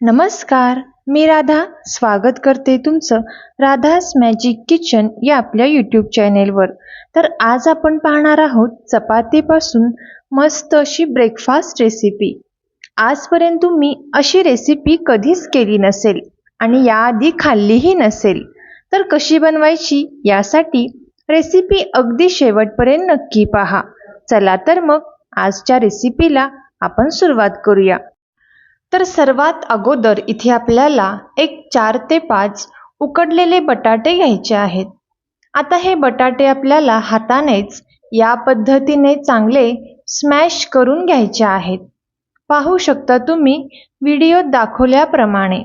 नमस्कार मी राधा. स्वागत करते तुमचं राधास मॅजिक किचन या आपल्या यूट्यूब चॅनेलवर तर आज आपण पाहणार आहोत चपातीपासून मस्त अशी ब्रेकफास्ट रेसिपी आजपर्यंत तुम्ही अशी रेसिपी कधीच केली नसेल आणि याआधी खाल्लीही नसेल. तर कशी बनवायची यासाठी रेसिपी अगदी शेवटपर्यंत नक्की पहा. चला तर मग आजच्या रेसिपीला आपण सुरुवात करूया. तर सर्वात अगोदर इथे आपल्याला एक चार ते पाच उकडलेले बटाटे घ्यायचे आहेत. आता हे बटाटे आपल्याला हातानेच या पद्धतीने चांगले स्मॅश करून घ्यायचे आहेत. पाहू शकता तुम्ही व्हिडिओत दाखवल्याप्रमाणे.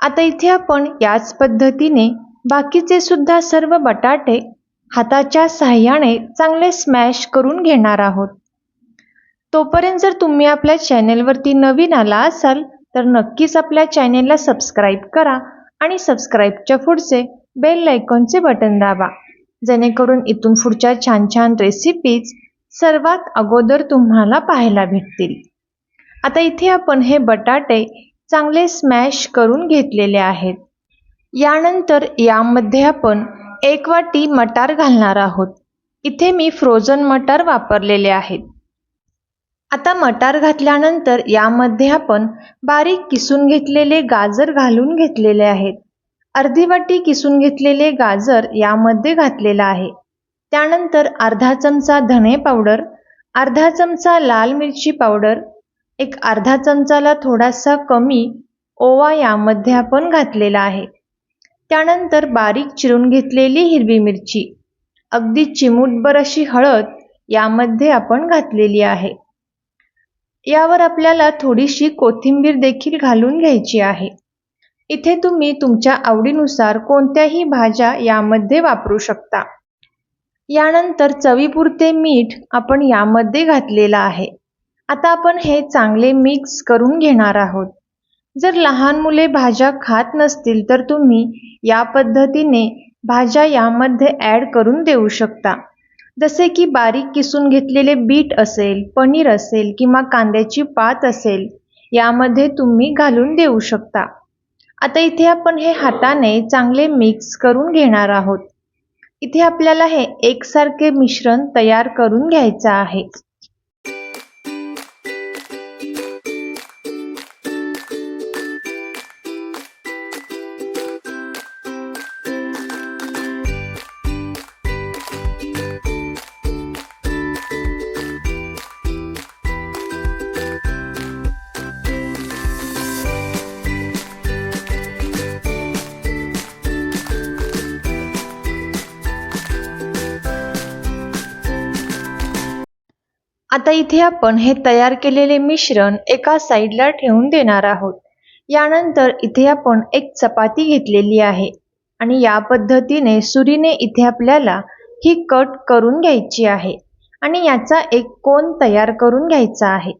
आता इथे आपण याच पद्धतीने बाकीचे सुद्धा सर्व बटाटे हाताच्या साह्याने चांगले स्मॅश करून घेणार आहोत. तोपर्यंत जर तुम्ही आपल्या चॅनेलवरती नवीन आला असाल तर नक्कीच आपल्या चॅनेलला सबस्क्राईब करा आणि सबस्क्राईबच्या पुढचे बेल लायकॉनचे बटन दाबा. जेणेकरून इथून पुढच्या छान छान रेसिपीज सर्वात अगोदर तुम्हाला पाहायला भेटतील. आता इथे आपण हे बटाटे चांगले स्मॅश करून घेतलेले आहेत. यानंतर यामध्ये आपण एक वाटी मटार घालणार आहोत. इथे मी फ्रोझन मटार वापरलेले आहेत. आता मटार घातल्यानंतर यामध्ये आपण बारीक किसून घेतलेले गाजर घालून घेतलेले आहेत. अर्धी वाटी किसून घेतलेले गाजर यामध्ये घातलेला आहे. त्यानंतर अर्धा चमचा धणे पावडर अर्धा चमचा लाल मिरची पावडर एक अर्धा चमचाला थोडासा कमी ओवा यामध्ये आपण घातलेला आहे. त्यानंतर बारीक चिरून घेतलेली हिरवी मिरची अगदी चिमूटभर अशी हळद यामध्ये आपण घातलेली आहे. यावर आपल्याला थोडीशी कोथिंबीर देखील घालून घ्यायची आहे. इथे तुम्ही तुमच्या आवडीनुसार कोणत्याही भाज्या यामध्ये वापरू शकता. यानंतर चवीपुरते मीठ आपण यामध्ये घातलेलं आहे. आता आपण हे चांगले मिक्स करून घेणार आहोत. जर लहान मुले भाज्या खात नसतील तर तुम्ही या पद्धतीने भाज्या यामध्ये ॲड करून देऊ शकता. जसे की बारीक किसून घेतलेले बीट असेल पनीर असेल किंवा कांद्याची पात असेल यामध्ये तुम्ही घालून देऊ शकता. आता इथे आपण हे हाताने चांगले मिक्स करून घेणार आहोत. इथे आपल्याला हे एकसारखे मिश्रण तयार करून घ्यायचं आहे. आता इथे आपण हे तयार केलेले मिश्रण एका साईडला ठेवून देणार आहोत. यानंतर इथे आपण एक चपाती घेतलेली आहे आणि या पद्धतीने सुरीने इथे आपल्याला ही कट करून घ्यायची आहे आणि याचा एक कोन तयार करून घ्यायचा आहे.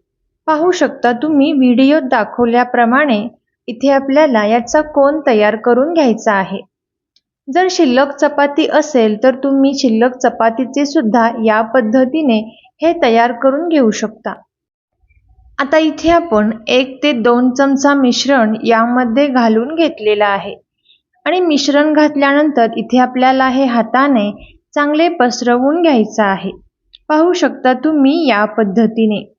पाहू शकता तुम्ही व्हिडिओत दाखवल्याप्रमाणे इथे आपल्याला याचा कोन तयार करून घ्यायचा आहे. जर शिल्लक चपाती असेल तर तुम्ही शिल्लक चपातीचे सुद्धा या पद्धतीने हे तयार करून घेऊ शकता. आता इथे आपण एक ते दोन चमचा मिश्रण यामध्ये घालून घेतलेला आहे. आणि मिश्रण घातल्यानंतर इथे आपल्याला हे हाताने चांगले पसरवून घ्यायचं आहे. पाहू शकता तुम्ही या पद्धतीने.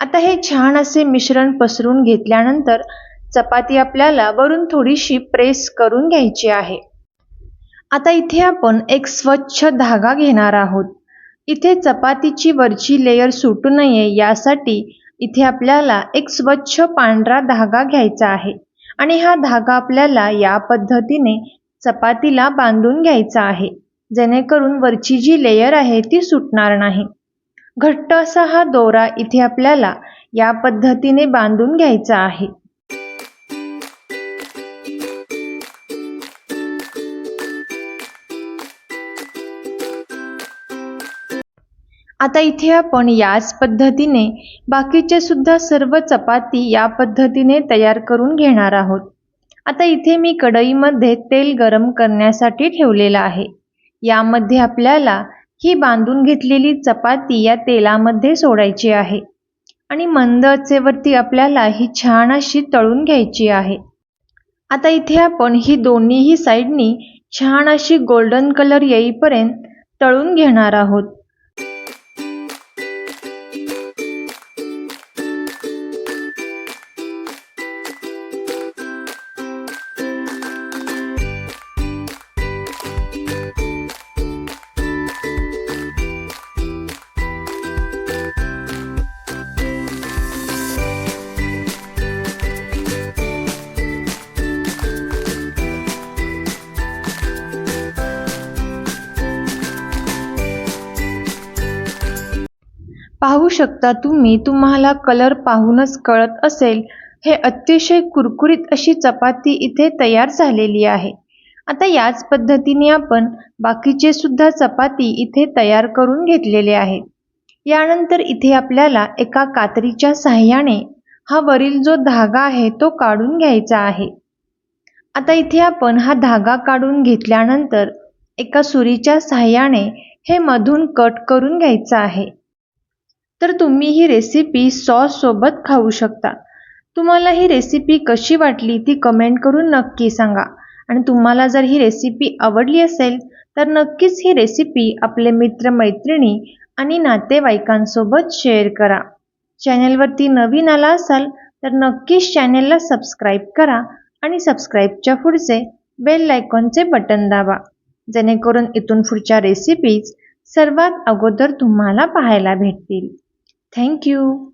आता हे छान असे मिश्रण पसरून घेतल्यानंतर चपाती आपल्याला वरून थोडीशी प्रेस करून घ्यायची आहे. आता इथे आपण एक स्वच्छ धागा घेणार आहोत. इथे चपातीची वरची लेयर सुटू नये यासाठी इथे आपल्याला एक स्वच्छ पांढरा धागा घ्यायचा आहे. आणि हा धागा आपल्याला या पद्धतीने चपातीला बांधून घ्यायचा आहे. जेणेकरून वरची जी लेयर आहे ती सुटणार नाही. घट्ट असा हा दोरा इथे आपल्याला या पद्धतीने बांधून घ्यायचा आहे. आता इथे आपण याच पद्धतीने बाकीचे सुद्धा सर्व चपाती या पद्धतीने तयार करून घेणार आहोत. आता इथे मी कढईमध्ये तेल गरम करण्यासाठी ठेवलेलं आहे. यामध्ये आपल्याला ही बांधून घेतलेली चपाती या तेलामध्ये सोडायची आहे. आणि मंद अचेवरती आपल्याला ही छान अशी तळून घ्यायची आहे. आता इथे आपण ही दोन्हीही साईडनी छान अशी गोल्डन कलर येईपर्यंत तळून घेणार आहोत. पाहू शकता तुम्ही तुम्हाला कलर पाहूनच कळत असेल. हे अतिशय कुरकुरीत अशी चपाती इथे तयार झालेली आहे. आता याच पद्धतीने आपण बाकीचे सुद्धा चपाती इथे तयार करून घेतलेले आहेत. यानंतर इथे आपल्याला एका कात्रीच्या साह्याने हा वरील जो धागा आहे तो काढून घ्यायचा आहे. आता इथे आपण हा धागा काढून घेतल्यानंतर एका सुरीच्या साह्याने हे मधून कट करून घ्यायचं आहे. तर तुम्ही ही रेसिपी सॉससोबत खाऊ शकता. तुम्हाला ही रेसिपी कशी वाटली ती कमेंट करून नक्की सांगा. आणि तुम्हाला जर ही रेसिपी आवडली असेल तर नक्कीच ही रेसिपी आपले मित्रमैत्रिणी आणि नातेवाईकांसोबत शेअर करा. चॅनलवरती नवीन आला असाल तर नक्कीच चॅनेलला सबस्क्राईब करा आणि सबस्क्राईबच्या पुढचे बेल आयकॉनचे बटन दाबा. जेणेकरून इथून पुढच्या रेसिपीज सर्वात अगोदर तुम्हाला पाहायला भेटतील. Thank you.